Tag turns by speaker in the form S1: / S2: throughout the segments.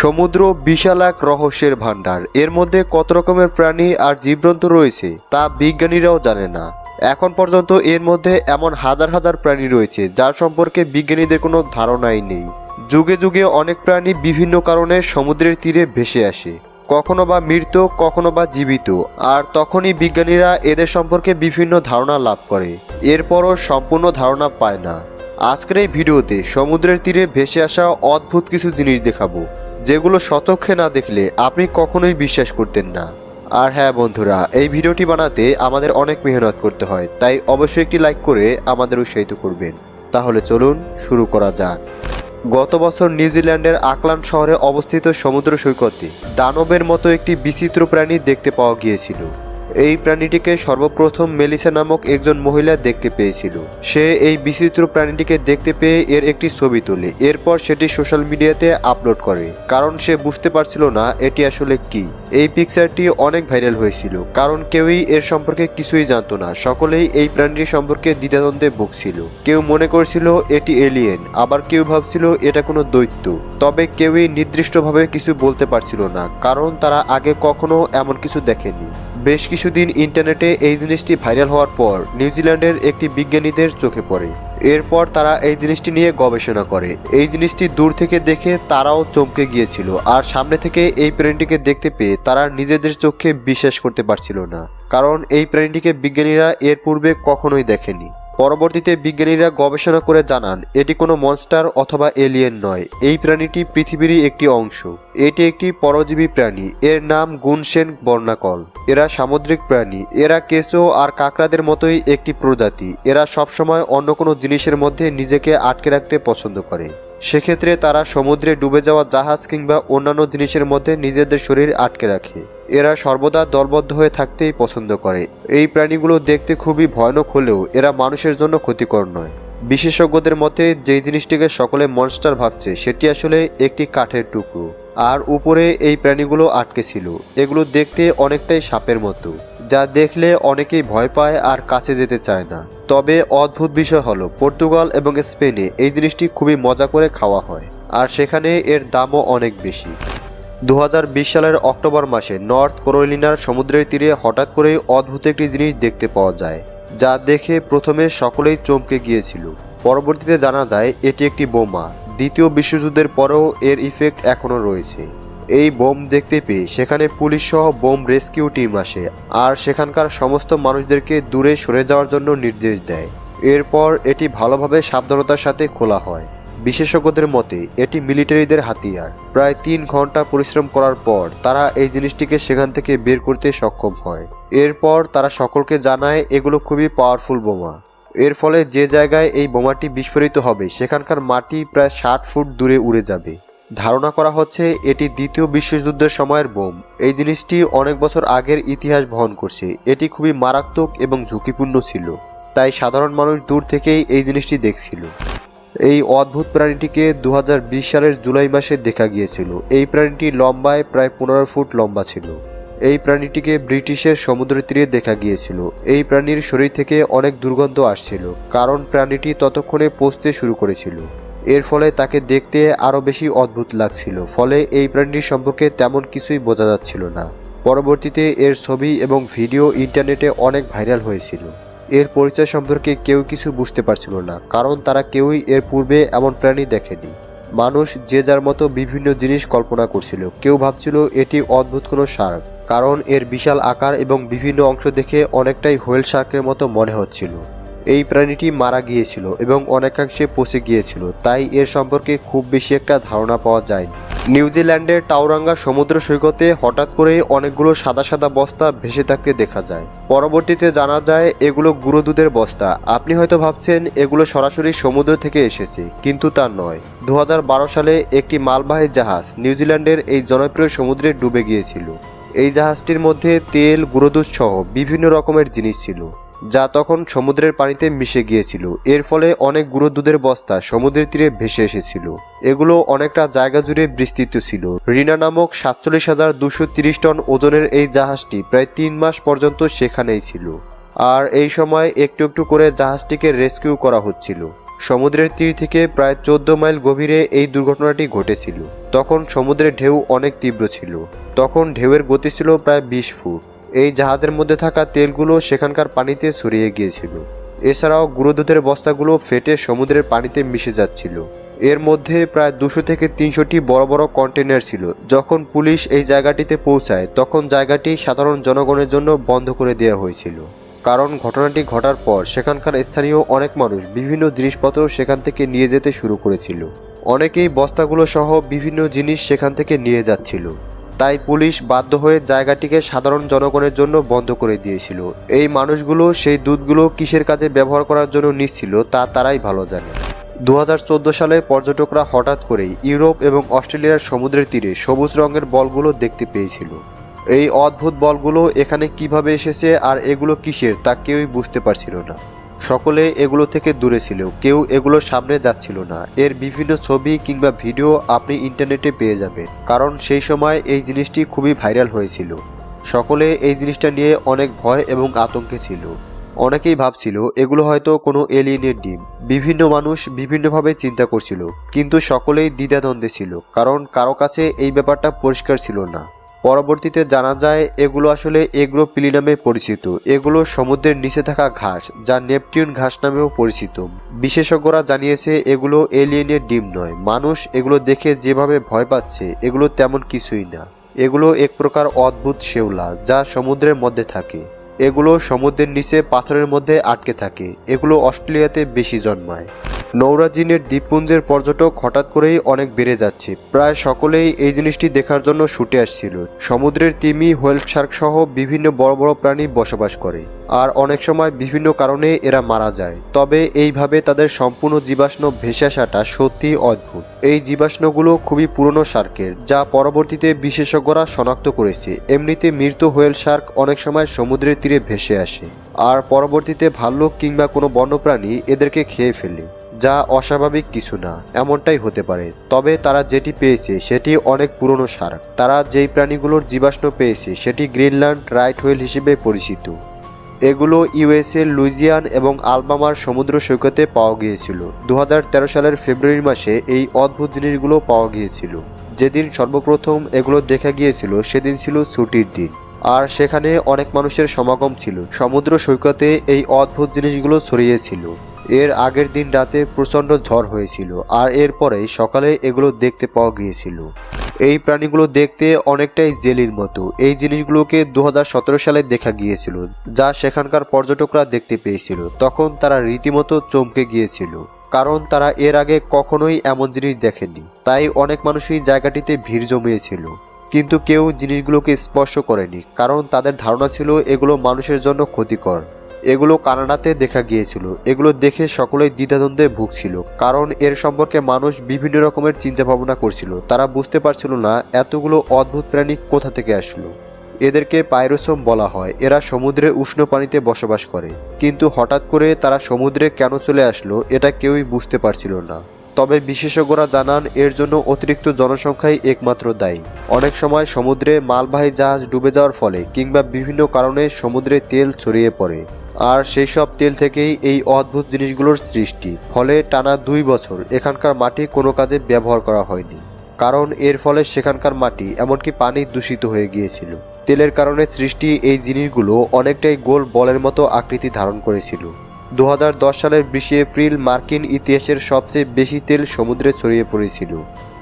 S1: সমুদ্র বিশাল এক রহস্যের ভাণ্ডার। এর মধ্যে কত রকমের প্রাণী আর জীবজন্তু রয়েছে তা বিজ্ঞানীরাও জানে না। এখন পর্যন্ত এর মধ্যে এমন হাজার হাজার প্রাণী রয়েছে, যার সম্পর্কে বিজ্ঞানীদের কোনো ধারণাই নেই। যুগে যুগে অনেক প্রাণী বিভিন্ন কারণে সমুদ্রের তীরে ভেসে আসে। কখনো বা মৃত, কখনো বা জীবিত, আর তখনই বিজ্ঞানীরা এদের সম্পর্কে বিভিন্ন ধারণা লাভ করে। এরপরও সম্পূর্ণ ধারণা পায় না। আজকের এই ভিডিওতে সমুদ্রের তীরে ভেসে আসা অদ্ভুত কিছু জিনিস দেখাবো। যেগুলো শতক্ষে না দেখলে আপনি কখনোই বিশ্বাস করতেন না। আর হ্যাঁ বন্ধুরা, এই ভিডিওটি বানাতে আমাদের অনেক মেহনত করতে হয়, তাই অবশ্যই একটি লাইক করে আমাদের উৎসাহিত করবেন। তাহলে চলুন শুরু করা যাক। গত বছর নিউজিল্যান্ডের আকলান শহরে অবস্থিত সমুদ্র সৈকতে দানবের মতো একটি বিচিত্র প্রাণী দেখতে পাওয়া গিয়েছিল। এই প্রাণীটিকে সর্বপ্রথম মেলিসা নামক একজন মহিলা দেখতে পেয়েছিল। সে এই বিচিত্র প্রাণীটিকে দেখতে পেয়ে এর একটি ছবি তোলে। এরপর সেটি সোশ্যাল মিডিয়াতে আপলোড করে। কারণ সে বুঝতে পারছিল না এটি আসলে কি। এই পিকচারটি অনেক ভাইরাল হয়েছিল। কারণ কেউই এর সম্পর্কে কিছুই জানতো না। সকলেই এই প্রাণীটি সম্পর্কে দ্বিধাদ্বন্দ্বে ভুগছিল। কেউ মনে করছিল এটি এলিয়েন আবার কেউ ভাবছিল এটা কোনো দৈত্য। তবে কেউই নির্দিষ্টভাবে কিছু বলতে পারছিল না, কারণ তারা আগে কখনো এমন কিছু দেখেনি। বেশ কিছুদিন ইন্টারনেটে এই জিনিসটি ভাইরাল হওয়ার পর নিউজিল্যান্ডের একটি বিজ্ঞানীদের চোখে পড়ে। এরপর তারা এই জিনিসটি নিয়ে গবেষণা করে। এই জিনিসটি দূর থেকে দেখে তারাও চমকে গিয়েছিল। আর সামনে থেকে এই প্রাণীটিকে দেখতে পেয়ে তারা নিজেদের চোখে বিশ্বাস করতে পারছিল না। কারণ এই প্রাণীটিকে বিজ্ঞানীরা এর পূর্বে কখনোই দেখেনি। পরবর্তীতে বিজ্ঞানীরা গবেষণা করে জানান, এটি কোনো মনস্টার অথবা এলিয়েন নয়। এই প্রাণীটি পৃথিবীরই একটি অংশ। এটি একটি পরজীবী প্রাণী। এর নাম গুনসেন বর্ণাকল। এরা সামুদ্রিক প্রাণী। এরা কেঁচো আর কাঁকড়াদের মতোই একটি প্রজাতি। এরা সবসময় অন্য কোনো জিনিসের মধ্যে নিজেকে আটকে রাখতে পছন্দ করে। সেক্ষেত্রে তারা সমুদ্রে ডুবে যাওয়া জাহাজ কিংবা অন্যান্য জিনিসের মধ্যে নিজেদের শরীর আটকে রাখে। এরা সর্বদা দলবদ্ধ হয়ে থাকতেই পছন্দ করে। এই প্রাণীগুলো দেখতে খুবই ভয়ানক হলেও এরা মানুষের জন্য ক্ষতিকর নয়। বিশেষজ্ঞদের মতে, যেই জিনিসটিকে সকলে মনস্টার ভাবছে, সেটি আসলে একটি কাঠের টুকরো। আর উপরে এই প্রাণীগুলো আটকে ছিল। এগুলো দেখতে অনেকটাই সাপের মতো। যা দেখলে অনেকেই ভয় পায় আর কাছে যেতে চায় না। তবে অদ্ভুত বিষয় হলো, পর্তুগাল এবং স্পেনে এই জিনিসটি খুবই মজা করে খাওয়া হয়, আর সেখানে এর দামও অনেক বেশি। দু হাজার বিশ সালের অক্টোবর মাসে নর্থ ক্যারোলিনার সমুদ্রের তীরে হঠাৎ করেই অদ্ভুত একটি জিনিস দেখতে পাওয়া যায়, যা দেখে প্রথমে সকলেই চমকে গিয়েছিল। পরবর্তীতে জানা যায়, এটি একটি বোমা। দ্বিতীয় বিশ্বযুদ্ধের পরেও এর ইফেক্ট এখনও রয়েছে। এই বোম দেখতে পেয়ে সেখানে পুলিশ সহ বোম রেস্কিউ টিম আসে আর সেখানকার সমস্ত মানুষদেরকে দূরে সরে যাওয়ার জন্য নির্দেশ দেয়। এরপর এটি ভালোভাবে সাবধানতার সাথে খোলা হয়। বিশেষজ্ঞদের মতে, এটি মিলিটারিদের হাতিয়ার। প্রায় তিন ঘণ্টা পরিশ্রম করার পর তারা এই জিনিসটিকে সেখান থেকে বের করতে সক্ষম হয়। এরপর তারা সকলকে জানায়, এগুলো খুবই পাওয়ারফুল বোমা। এর ফলে যে জায়গায় এই বোমাটি বিস্ফোরিত হবে, সেখানকার মাটি প্রায় ষাট ফুট দূরে উড়ে যাবে। ধারণা করা হচ্ছে এটি দ্বিতীয় বিশ্বযুদ্ধের সময়ের বোম। এই জিনিসটি অনেক বছর আগের ইতিহাস বহন করছে। এটি খুবই মারাত্মক এবং ঝুঁকিপূর্ণ ছিল, তাই সাধারণ মানুষ দূর থেকেই এই জিনিসটি দেখছিল। এই অদ্ভুত প্রাণীটিকে দু হাজার বিশ সালের জুলাই মাসে দেখা গিয়েছিল। এই প্রাণীটি লম্বায় প্রায় পনেরো ফুট লম্বা ছিল। এই প্রাণীটিকে ব্রিটিশের সমুদ্র তীরে দেখা গিয়েছিল। এই প্রাণীর শরীর থেকে অনেক দুর্গন্ধ আসছিল, কারণ প্রাণীটি ততক্ষণে পচতে শুরু করেছিল। এর ফলে তাকে দেখতে আরও বেশি অদ্ভুত লাগছিল, ফলে এই প্রাণীটির সম্পর্কে তেমন কিছুই বোঝা যাচ্ছিল না। পরবর্তীতে এর ছবি এবং ভিডিও ইন্টারনেটে অনেক ভাইরাল হয়েছিল। এর পরিচয় সম্পর্কে কেউ কিছু বুঝতে পারছিল না, কারণ তারা কেউই এর পূর্বে এমন প্রাণী দেখেনি। মানুষ যে যার মতো বিভিন্ন জিনিস কল্পনা করছিল, কেউ ভাবছিল এটি অদ্ভুত কোনো শার্ক, কারণ এর বিশাল আকার এবং বিভিন্ন অংশ দেখে অনেকটাই হোয়েল শার্কের মতো মনে হচ্ছিল। এই প্রাণীটি মারা গিয়েছিল এবং অনেকাংশে পচে গিয়েছিল, তাই এর সম্পর্কে খুব বেশি একটা ধারণা পাওয়া যায়নি। নিউজিল্যান্ডের টাউরাঙ্গা সমুদ্র সৈকতে হঠাৎ করে অনেকগুলো সাদা সাদা বস্তা ভেসে থাকতে দেখা যায়। পরবর্তীতে জানা যায়, এগুলো গুঁড়ো দুধের বস্তা। আপনি হয়তো ভাবছেন, এগুলো সরাসরি সমুদ্র থেকে এসেছে, কিন্তু তা নয়। দু সালে একটি মালবাহী জাহাজ নিউজিল্যান্ডের এই জনপ্রিয় সমুদ্রে ডুবে গিয়েছিল। এই জাহাজটির মধ্যে তেল গুঁড়োদুধ সহ বিভিন্ন রকমের জিনিস ছিল। যা তখন সমুদ্রের পানিতে মিশে গিয়েছিল। এর ফলে অনেক গুঁড়ো দুধের বস্তা সমুদ্রের তীরে ভেসে এসেছিল। এগুলো অনেকটা জায়গা জুড়ে বিস্তৃত ছিল। রিনা নামক সাতচল্লিশ হাজার দুশো তিরিশ টন ওজনের এই জাহাজটি প্রায় তিন মাস পর্যন্ত সেখানেই ছিল। আর এই সময় একটু একটু করে জাহাজটিকে রেস্কিউ করা হচ্ছিল। সমুদ্রের তীর থেকে প্রায় চোদ্দ মাইল গভীরে এই দুর্ঘটনাটি ঘটেছিল। তখন সমুদ্রের ঢেউ অনেক তীব্র ছিল। তখন ঢেউয়ের গতি ছিল প্রায় বিশ ফুট। এই জাহাজের মধ্যে থাকা তেলগুলো সেখানকার পানিতে ছড়িয়ে গিয়েছিল। এছাড়াও গুঁড়োদুধের বস্তাগুলো ফেটে সমুদ্রের পানিতে মিশে যাচ্ছিল। এর মধ্যে প্রায় দুশো থেকে তিনশোটি বড় বড় কন্টেনার ছিল। যখন পুলিশ এই জায়গাটিতে পৌঁছায়, তখন জায়গাটি সাধারণ জনগণের জন্য বন্ধ করে দেওয়া হয়েছিল। কারণ ঘটনাটি ঘটার পর সেখানকার স্থানীয় অনেক মানুষ বিভিন্ন জিনিসপত্র সেখান থেকে নিয়ে যেতে শুরু করেছিল। অনেকেই বস্তাগুলো সহ বিভিন্ন জিনিস সেখান থেকে নিয়ে যাচ্ছিল। তাই পুলিশ বাধ্য হয়ে জায়গাটিকে সাধারণ জনগণের জন্য বন্ধ করে দিয়েছিল। এই মানুষগুলো সেই দুধগুলো কিসের কাজে ব্যবহার করার জন্য নিচ্ছিল তা তারাই ভালো জানে। দু হাজার চোদ্দ সালে পর্যটকরা হঠাৎ করেই ইউরোপ এবং অস্ট্রেলিয়ার সমুদ্রের তীরে সবুজ রঙের বলগুলো দেখতে পেয়েছিল। এই অদ্ভুত বলগুলো এখানে কীভাবে এসেছে আর এগুলো কিসের তা কেউই বুঝতে পারছিল না। সকলে এগুলো থেকে দূরে ছিল, কেউ এগুলোর সামনে যাচ্ছিল না। এর বিভিন্ন ছবি কিংবা ভিডিও আপনি ইন্টারনেটে পেয়ে যাবেন, কারণ সেই সময় এই জিনিসটি খুবই ভাইরাল হয়েছিল। সকলে এই জিনিসটা নিয়ে অনেক ভয় এবং আতঙ্কে ছিল। অনেকেই ভাবছিল, এগুলো হয়তো কোনো এলিয়েনের ডিম। বিভিন্ন মানুষ বিভিন্নভাবে চিন্তা করছিল, কিন্তু সকলেই দ্বিধাদ্বন্দ্বে ছিল, কারণ কারও কাছে এই ব্যাপারটা পরিষ্কার ছিল না। পরবর্তীতে জানা যায়, এগুলো আসলে এগ্রো পিলি নামে পরিচিত। এগুলো সমুদ্রের নিচে থাকা ঘাস, যা নেপটিউন ঘাস নামেও পরিচিত। বিশেষজ্ঞরা জানিয়েছে, এগুলো এলিয়েনের ডিম নয়। মানুষ এগুলো দেখে যেভাবে ভয় পাচ্ছে, এগুলো তেমন কিছুই না। এগুলো এক প্রকার অদ্ভুত শেওলা যা সমুদ্রের মধ্যে থাকে। এগুলো সমুদ্রের নিচে পাথরের মধ্যে আটকে থাকে। এগুলো অস্ট্রেলিয়াতে বেশি জন্মায়। নৌরাজিনের দ্বীপপুঞ্জের পর্যটক হঠাৎ করেই অনেক বেড়ে যাচ্ছে। প্রায় সকলেই এই জিনিসটি দেখার জন্য ছুটে আসছিল। সমুদ্রের তিমি হোয়েল শার্ক সহ বিভিন্ন বড় বড় প্রাণী বসবাস করে। আর অনেক সময় বিভিন্ন কারণে এরা মারা যায়। তবে এইভাবে তাদের সম্পূর্ণ জীবাশ্ম ভেসে আসাটা সত্যি অদ্ভুত। এই জীবাশ্মগুলো খুবই পুরনো শার্কের, যা পরবর্তীতে বিশেষজ্ঞরা শনাক্ত করেছে। এমনিতে মৃত হোয়েল শার্ক অনেক সময় সমুদ্রের তীরে ভেসে আসে, আর পরবর্তীতে ভাল্লুক কিংবা কোনো বন্যপ্রাণী এদেরকে খেয়ে ফেলে, যা অস্বাভাবিক কিছু না, এমনটাই হতে পারে। তবে তারা যেটি পেয়েছে, সেটি অনেক পুরনো শার্ক। তারা যেই প্রাণীগুলোর জীবাশ্ম পেয়েছে, সেটি গ্রিনল্যান্ড রাইট হোয়েল হিসেবে পরিচিত। এগুলো ইউএসএ, লুইজিয়ান এবং আলবামার সমুদ্র সৈকতে পাওয়া গিয়েছিল। দু হাজার তেরো সালের ফেব্রুয়ারি মাসে এই অদ্ভুত জিনিসগুলো পাওয়া গিয়েছিল। যেদিন সর্বপ্রথম এগুলো দেখা গিয়েছিল, সেদিন ছিল ছুটির দিন। আর সেখানে অনেক মানুষের সমাগম ছিল। সমুদ্র সৈকতে এই অদ্ভুত জিনিসগুলো ছড়িয়েছিল এর আগের দিন রাতে প্রচণ্ড ঝড় হয়েছিল, আর এরপরেই সকালে এগুলো দেখতে পাওয়া গিয়েছিল। এই প্রাণীগুলো দেখতে অনেকটাই জেলির মতো। এই জিনিসগুলোকে দু হাজার সতেরো সালে দেখা গিয়েছিল, যা সেখানকার পর্যটকরা দেখতে পেয়েছিল। তখন তারা রীতিমতো চমকে গিয়েছিল, কারণ তারা এর আগে কখনোই এমন জিনিস দেখেনি তাই অনেক মানুষই জায়গাটিতে ভিড় জমিয়েছিল, কিন্তু কেউ জিনিসগুলোকে স্পর্শ করেনি, কারণ তাদের ধারণা ছিল এগুলো মানুষের জন্য ক্ষতিকর। এগুলো কানাডাতে দেখা গিয়েছিল। এগুলো দেখে সকলেই দ্বিধাদ্বন্দ্বে ভুগছিল, কারণ এর সম্পর্কে মানুষ বিভিন্ন রকমের চিন্তা ভাবনা করছিল। তারা বুঝতে পারছিল না এতগুলো অদ্ভুত প্রাণী কোথা থেকে আসলো। এদেরকে পাইরোসোম বলা হয়। এরা সমুদ্রের উষ্ণ পানিতে বসবাস করে। কিন্তু হঠাৎ করে তারা সমুদ্রে কেন চলে আসলো, এটা কেউই বুঝতে পারছিল না। তবে বিশেষজ্ঞরা জানান, এর জন্য অতিরিক্ত জনসংখ্যাই একমাত্র দায়ী। অনেক সময় সমুদ্রে মালবাহী জাহাজ ডুবে যাওয়ার ফলে কিংবা বিভিন্ন কারণে সমুদ্রে তেল ছড়িয়ে পড়ে। আর সেই সব তেল থেকেই এই অদ্ভুত জিনিসগুলোর সৃষ্টি। ফলে টানা দুই বছর এখানকার মাটি কোনো কাজে ব্যবহার করা হয়নি। কারণ এর ফলে সেখানকার মাটি এমনকি পানি দূষিত হয়ে গিয়েছিল। তেলের কারণে সৃষ্টি এই জিনিসগুলো অনেকটাই গোল বলের মতো আকৃতি ধারণ করেছিল। দু হাজার দশ সালের বিশে এপ্রিল মার্কিন ইতিহাসের সবচেয়ে বেশি তেল সমুদ্রে ছড়িয়ে পড়েছিল।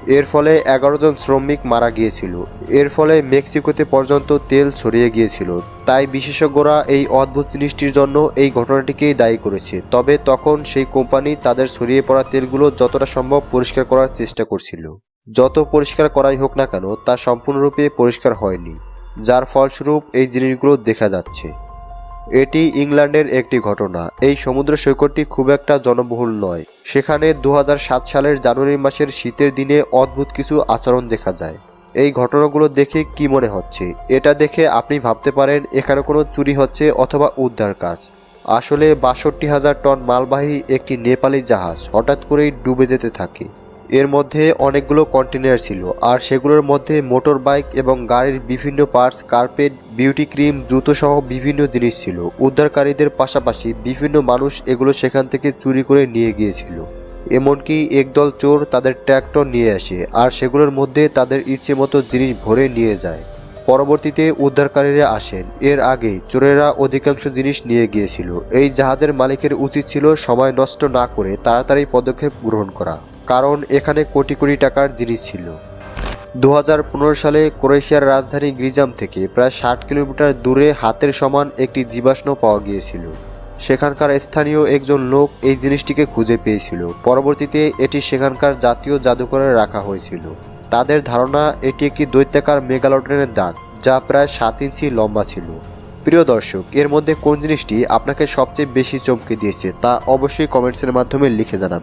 S1: এর ফলে এগারো জন শ্রমিক মারা গিয়েছিল। এর ফলে মেক্সিকোতে পর্যন্ত তেল ছড়িয়ে গিয়েছিল। তাই বিশেষজ্ঞরা এই অদ্ভুত জিনিসটির জন্য এই ঘটনাটিকেই দায়ী করেছে। তবে তখন সেই কোম্পানি তাদের ছড়িয়ে পড়া তেলগুলো যতটা সম্ভব পরিষ্কার করার চেষ্টা করছিল। যত পরিষ্কার করাই হোক না কেন, তা সম্পূর্ণরূপে পরিষ্কার হয়নি, যার ফলস্বরূপ এই জিনিসগুলো দেখা যাচ্ছে। এটি ইংল্যান্ডের একটি ঘটনা। এই সমুদ্র সৈকতটি খুব একটা জনবহুল নয়। সেখানে দু হাজার সাত সালের জানুয়ারি মাসের শীতের দিনে অদ্ভুত কিছু আচরণ দেখা যায়। এই ঘটনাগুলো দেখে কি মনে হচ্ছে? এটা দেখে আপনি ভাবতে পারেন, এখানে কোনো চুরি হচ্ছে অথবা উদ্ধার কাজ। আসলে বাষট্টি হাজার টন মালবাহী একটি নেপালি জাহাজ হঠাৎ করেই ডুবে যেতে থাকে। এর মধ্যে অনেকগুলো কন্টেনার ছিল আর সেগুলোর মধ্যে মোটর বাইক এবং গাড়ির বিভিন্ন পার্টস, কার্পেট, বিউটি ক্রিম, জুতো সহ বিভিন্ন জিনিস ছিল। উদ্ধারকারীদের পাশাপাশি বিভিন্ন মানুষ এগুলো সেখান থেকে চুরি করে নিয়ে গিয়েছিল। এমনকি একদল চোর তাদের ট্র্যাক্টর নিয়ে আসে আর সেগুলোর মধ্যে তাদের ইচ্ছে মতো জিনিস ভরে নিয়ে যায়। পরবর্তীতে উদ্ধারকারীরা আসেন। এর আগেই চোরেরা অধিকাংশ জিনিস নিয়ে গিয়েছিল। এই জাহাজের মালিকের উচিত ছিল সময় নষ্ট না করে তাড়াতাড়ি পদক্ষেপ গ্রহণ করা, কারণ এখানে কোটি কোটি টাকার জিনিস ছিল। দু হাজার পনেরো সালে ক্রোয়েশিয়ার রাজধানী গ্রিজাম থেকে প্রায় ষাট কিলোমিটার দূরে হাতের সমান একটি জীবাশ্ম পাওয়া গিয়েছিল। সেখানকার স্থানীয় একজন লোক এই জিনিসটিকে খুঁজে পেয়েছিল। পরবর্তীতে এটি সেখানকার জাতীয় জাদুঘরে রাখা হয়েছিল। তাদের ধারণা, এটি একটি দৈত্যাকার মেগালটনের দাঁত, যা প্রায় সাত ইঞ্চি লম্বা ছিল। প্রিয় দর্শক, এর মধ্যে কোন জিনিসটি আপনাকে সবচেয়ে বেশি চমকে দিয়েছে তা অবশ্যই কমেন্টসের মাধ্যমে লিখে জানাবেন।